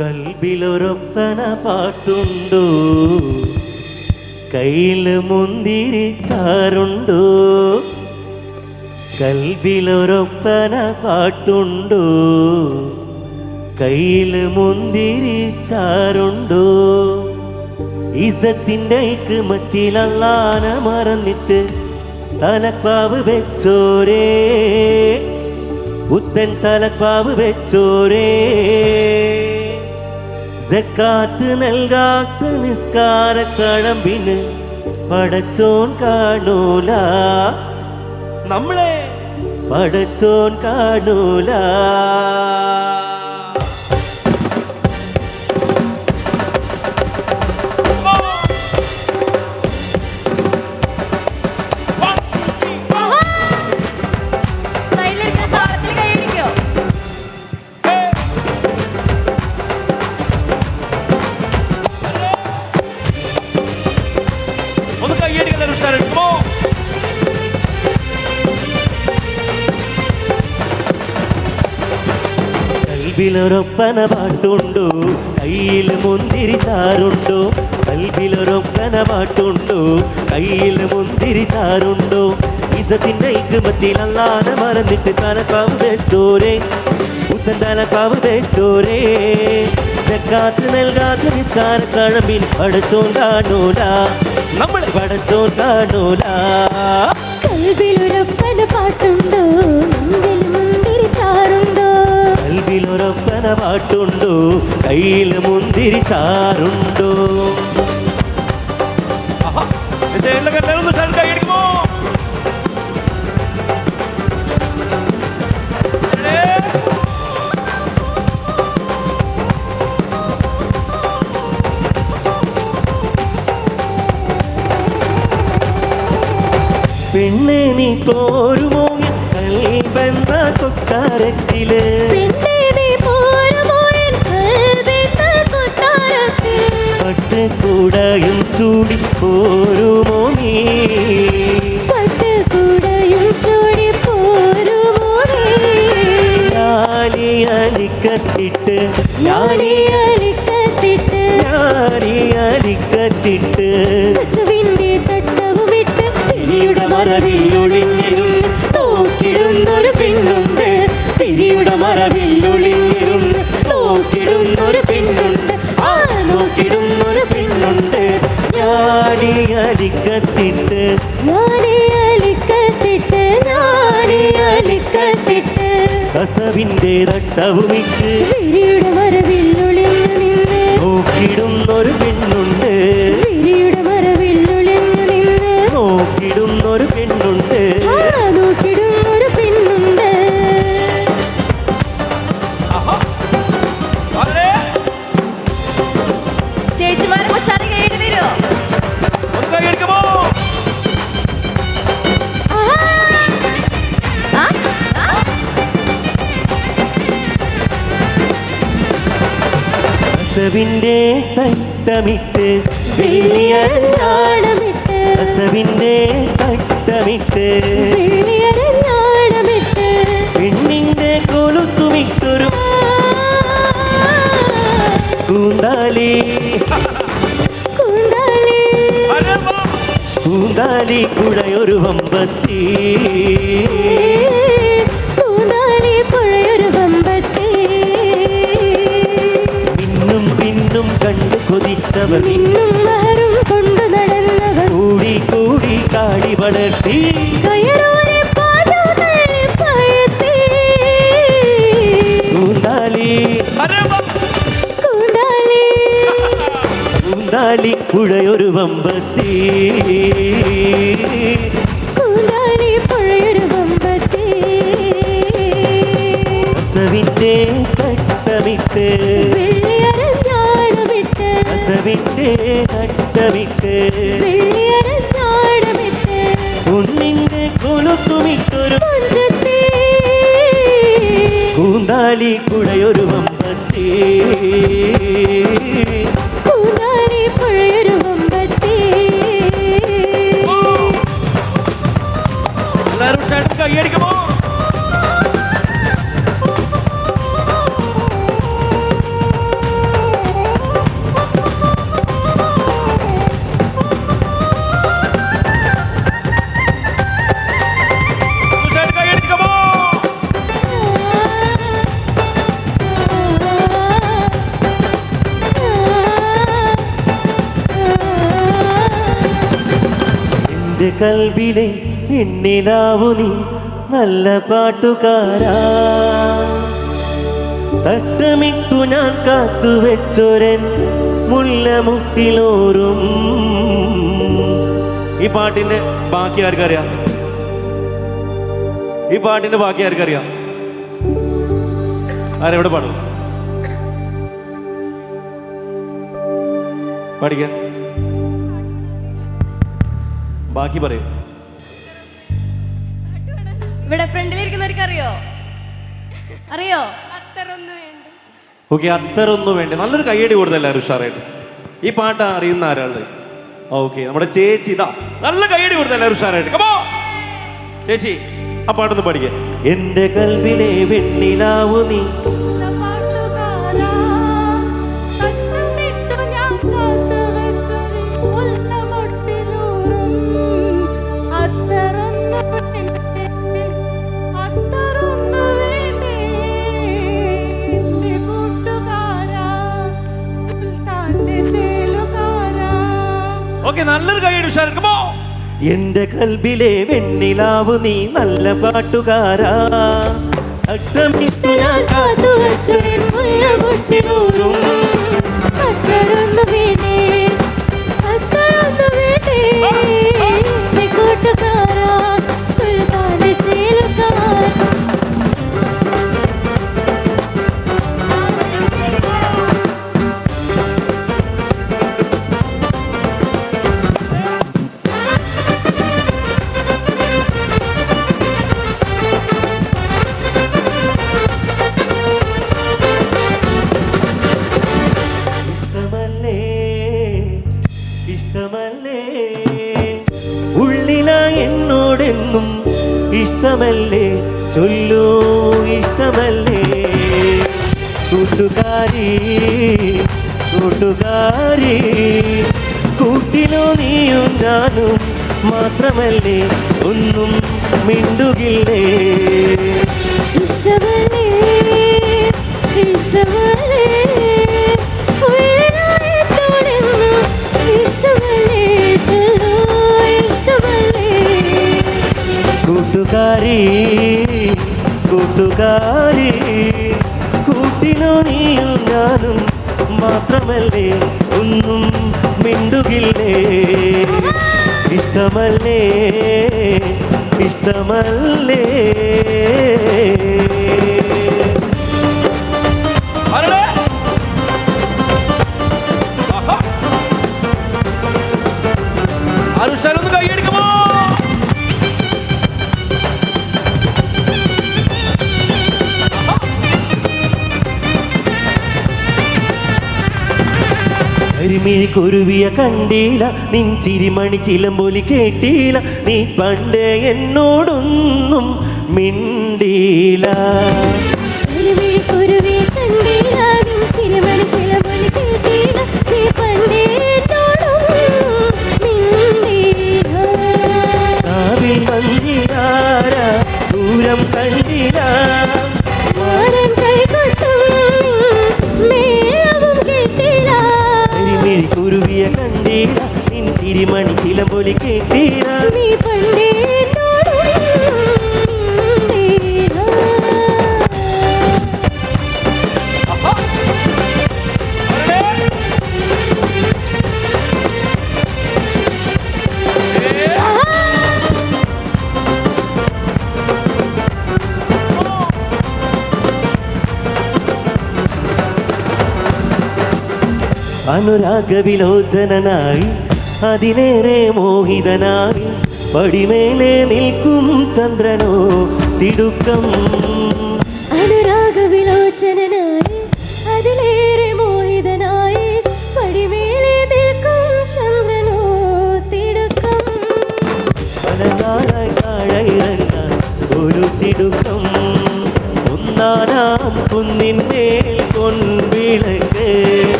കൽബിലൊരൊപ്പന പാട്ടുണ്ടോ. കയ്യിൽ മുന്തിരി ചാറുണ്ടോ കൽബിലൊരൊപ്പന പാട്ടുണ്ടോ. കയ്യിൽ മുന്തിരി ചാറുണ്ടോ ഇസത്തിന്റെ മത്തിലല്ലാന മറന്നിട്ട് തലപ്പാവ് വെച്ചോരേ. പുത്തൻ തലപ്പാവ് വെച്ചോരേ. ജക്കാത്ത് നൽകാത്ത നിസ്കാര കഴമ്പിന് പടച്ചോൻ കാണൂല. നമ്മളെ പടച്ചോൻ കാണൂല. കൽബിലൊരൊപ്പന പാട്ടുണ്ടോ കയ്യിൽ മുന്തിരി ചാറുണ്ടോ കൽബിലൊരൊപ്പന പാട്ടുണ്ടോ കയ്യിൽ മുന്തിരി ചാറുണ്ടോ ഇസത്തിന്റെ ഇക്കുമത്തിൽ അല്ലാതെ മറന്നിട്ട് തലപ്പാവ് വെച്ചോരേ പുത്തൻ തലപ്പാവ് വെച്ചോരേ ചെക്കാത്ത് നൽകാത്ത നിസ്കാര കഴമ്പിൽ പടച്ചോൻ നമ്മൾ പടച്ചോൻ കാണൂല കൽബിലൊരൊപ്പന പാട്ടുണ്ടോ കൽവിലൊരൊപ്പന പാട്ടുണ്ടോ കയ്യിൽ മുന്തിരി ചാറുണ്ടോ പെണ്ണെ നീ പോരുമോ? കൽബെന്ന കൊട്ടാരത്തിൽ. ചൂടി പോരുമോ നീ? പട്ടുകൂടയും ചൂടി പോരുമോ നീ? ഞാലി അലിക്കത്തിട്ട് ഞാടി അലിക്കത്തിട്ട് ഞാലി അലിക്കത്തിട്ട് ഞാടി അലിക്കത്തിട്ട്. ഞാടി അലിക്കത്തിട്ട് ഞാടി അലിക്കത്തിട്ട്. തട്ടവുമിക്ക് തട്ടവുമിട്ട് കസവിന്റെ തട്ടമിട്ട് കസവിന്റെ തട്ടമിട്ട് പെണ്ണിന്റെ കൊലുസുമിട്ടൊരു കൂന്താലി. കൂന്താലി. കുഴയൊരു വമ്പത്തി മഹറും കൊണ്ടു നടന്നവർ. കൂടി കൂടി കാടി വളർത്തി. പുഴയൊരു കുണ്ടാലി കുഴയൊരു വമ്പത്തി. കൽവിലെ എണ്ണിലാവു നീ നല്ല പാട്ടുകാരാ. തട്ടമിട്ടു ഞാൻ കാത്തുവെച്ചൊരൻ മുല്ലമുത്തിലോറും ഈ പാട്ടിന്റെ ബാക്കി ആർക്കറിയാം? ഈ പാട്ടിന്റെ ബാക്കി ആർക്കറിയാം? ആരെവിടെ പാടും? പാടിക്കാൻ ബാക്കി പറയൂ. ഇവിടെ ഫ്രണ്ടിൽ ഇരിക്കുന്നവർക്ക് അറിയോ? അറിയോ ഓക്കെ അത്തരൊന്നും വേണ്ടി. നല്ലൊരു കൈയടി കൊടുത്തല്ല ഉഷാറായിട്ട്. ഈ പാട്ട് അറിയുന്ന ആരാൾ ഓക്കെ നമ്മുടെ ചേച്ചി ഇതാ. നല്ല കൈയടി കൊടുത്തല്ല ഉഷാറായിട്ട്. കമോ ചേച്ചി ആ പാട്ടൊന്ന് പഠിക്കുക എന്റെ കൽവിലെ വെണ്ണിലാവു നീ. ഓക്കെ നല്ലൊരു കൈയ്യടി ഉഷാർ കമോ എന്റെ കൽബിലെ വെണ്ണിലാവു നീ നല്ല പാട്ടുകാരാ. അട്ടമിട്ടു ഞാൻ കാത്തു കൂട്ടുകാരി കൂട്ടിലോ നീയും ഞാനും മാത്രമല്ലേ? ഒന്നും മിണ്ടുകില്ലേ? ഇഷ്ടമല്ലേ? ഇഷ്ടമല്ലേ? കൂട്ടുകാരി കൂട്ടുകാരി കൂട്ടിനോ നീയും ഞാനും മാത്രമല്ലേ ഒന്നും മിണ്ടുകില്ലേ? ഇഷ്ടമല്ലേ ഇഷ്ടമല്ലേ? കരിമിഴി കുരുവിയ കണ്ടീല. നിൻ ചിരിമണി ചിലമ്പൊലി കേട്ടീല. നീ പണ്ട് എന്നോടൊന്നും മിണ്ടീല. കുരുവിയ കണ്ടീല നിൻ ചിരിമണി അനുരാഗവിലോചനായി അതിനേറെ മോഹിതനായി പടിമേലെ നിൽക്കും ചന്ദ്രനോ തിടുക്കം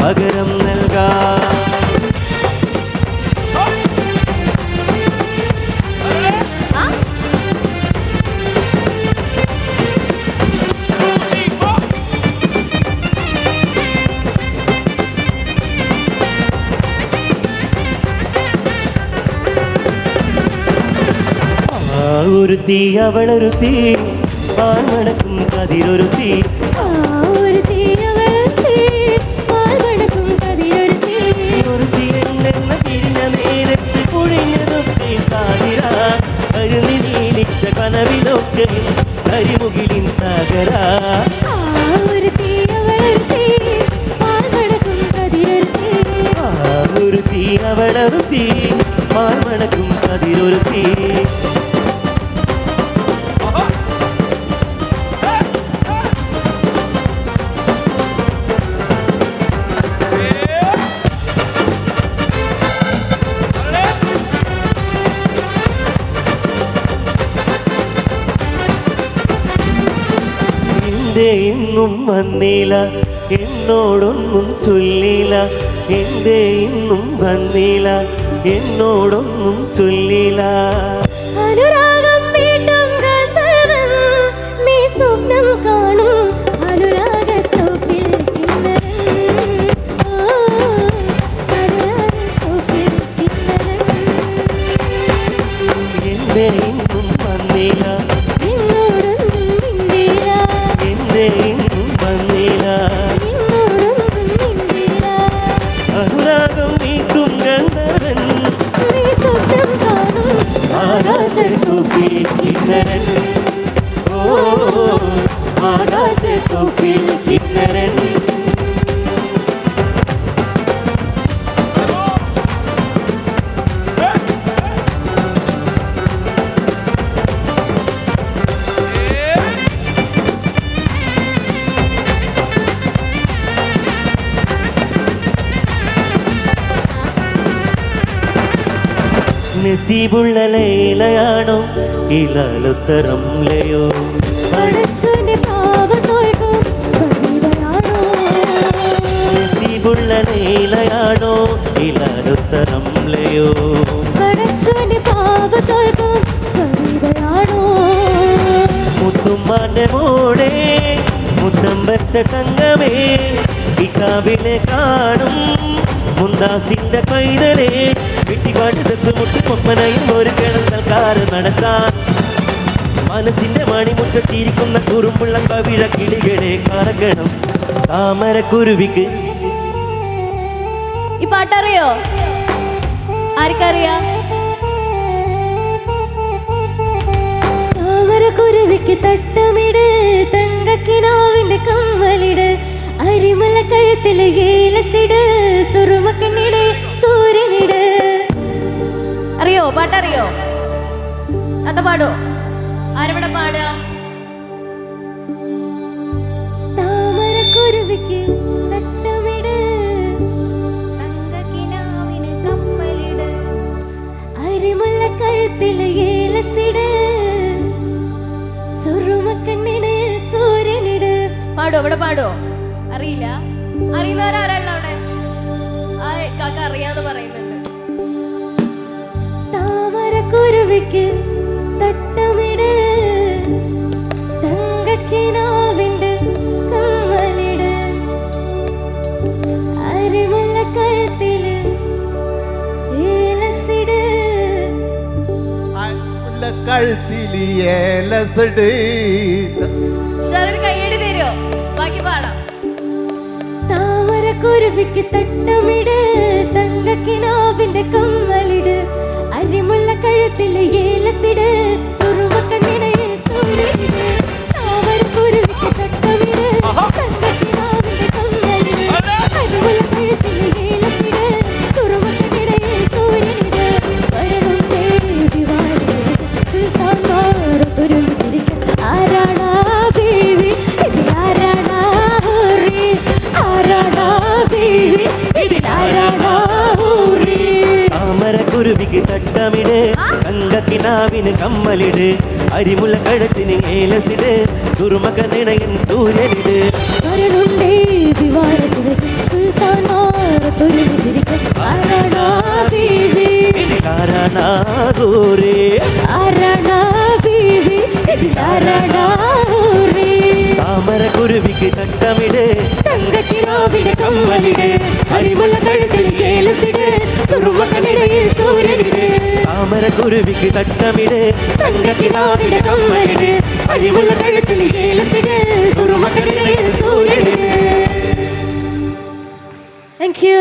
പകരം നൽകാ. ആ ആ ഒരു തീ അവളൊരു തീ പാൽമണക്കും കതിരൊരു തീ ആ ഇന്നും വന്നില്ല. എന്നോടൊന്നും ചൊല്ലില്ല. എന്റെ ഇന്നും വന്നില്ല. എന്നോടൊന്നും ചൊല്ലില്ല. നസീബുള്ള ലൈലയാണോ ലാലുത്തരം ലയോ നസീബുള്ള ലൈലയാണോ ലയോ? പാവ തോൽക്കും പരിവരാണോ മുത്തുമ്മാന്റെ മോടെ മുത്തം വെച്ച തങ്കമേ ഇക്കാവിലെ കാണും മുന്താസിന്റെ പൈതലേ. വെട്ടിപ്പാട്ട് തെത്ത് മുട്ടി പൊപ്പനയും ഒരു കിടം സൽക്കാരം നടത്താൻ. മനസ്സിന്റെ മണിമുറ്റത്തിരിക്കുന്ന കുറുമ്പുള്ള കവിഴ കിളികളെ കറക്കണം താമരക്കുരുവിക്ക്. ഈ പാട്ടറിയോ? ആർക്കറിയാ? താമരക്കുരുവിക്ക് തട്ടമിട് തങ്കക്കിനാവിന്റെ കമ്മലിട് അരിമല കഴുത്തിലെ ഏലസിട് സുറുമക്കണ്ണിടേ അറിയോ പാട്ടറിയോ? അത് പാടോ? ആരവിടെ പാടുക? താമരക്കുരുവിക്ക് തട്ടമിട് തങ്കക്കിനാവിന് കമ്മലിട് അരിമുല്ല കഴുത്തിൽ ഏലസിട് സുറുമക്കണ്ണിന് സൂര്യനിട്. പാടോ അവിടെ പാടോ? അറിയില്ല. അറിയുന്നവരാരാണ് അവിടെ? ആ കാക്ക അറിയാന്ന് പറയുന്നുണ്ട് താമരക്കുരുവിക്ക് തട്ടമിട് തങ്കക്കിനാവിന്റെ കമ്മലിട്. അരിമുല്ല കഴുത്തിൽ ഏലസിട്. കഴുത്തിൽ ഏലസട്. കയ്യടി തരുമോ ബാക്കി പാടാം. താമരക്കുരുവിക്ക് തട്ടമിട് തങ്കക്കിനാവിന്റെ കമ്മലിട്. അരിമുല്ല കഴുത്തിൽ ഏലസിട് സുറുമക്കണ്ണിണയിൽ സൂര്യനിട് താമരക്കുരുവിക്ക് ഹൂറി കഴത്തിന് ഏലസിട് തങ്കക്കിനാവിന് നിണയൻ സൂര്യനിട് വരുന്നുണ്ടേ വിവാഹത്തിന് സുൽത്താൻമാർ തൊഴിലിരിക്കും ആരാണാ ബീവി ഇതിലാരാണാറൂരേ ആരാണാ ബീവി ഇതിലാരാണാ ഊരേ താമര കുരുവിക്ക് തട്ടമിട് തങ്കക്കിനാവിടെ കമ്മലിട് അരിമുള്ള കഴുത്തിൽ കേലസിട് സുറുമക്കണിടയിൽ സൂര്യനിട് താമര കുരുവിക്ക് തട്ടമിട് തങ്കക്കിനാവിടെ കമ്മലിട് അരിമുള്ള കഴുത്തിൽ കേലസിട് സുറുമക്കണിടയിൽ സൂര്യനിട് താങ്ക് യു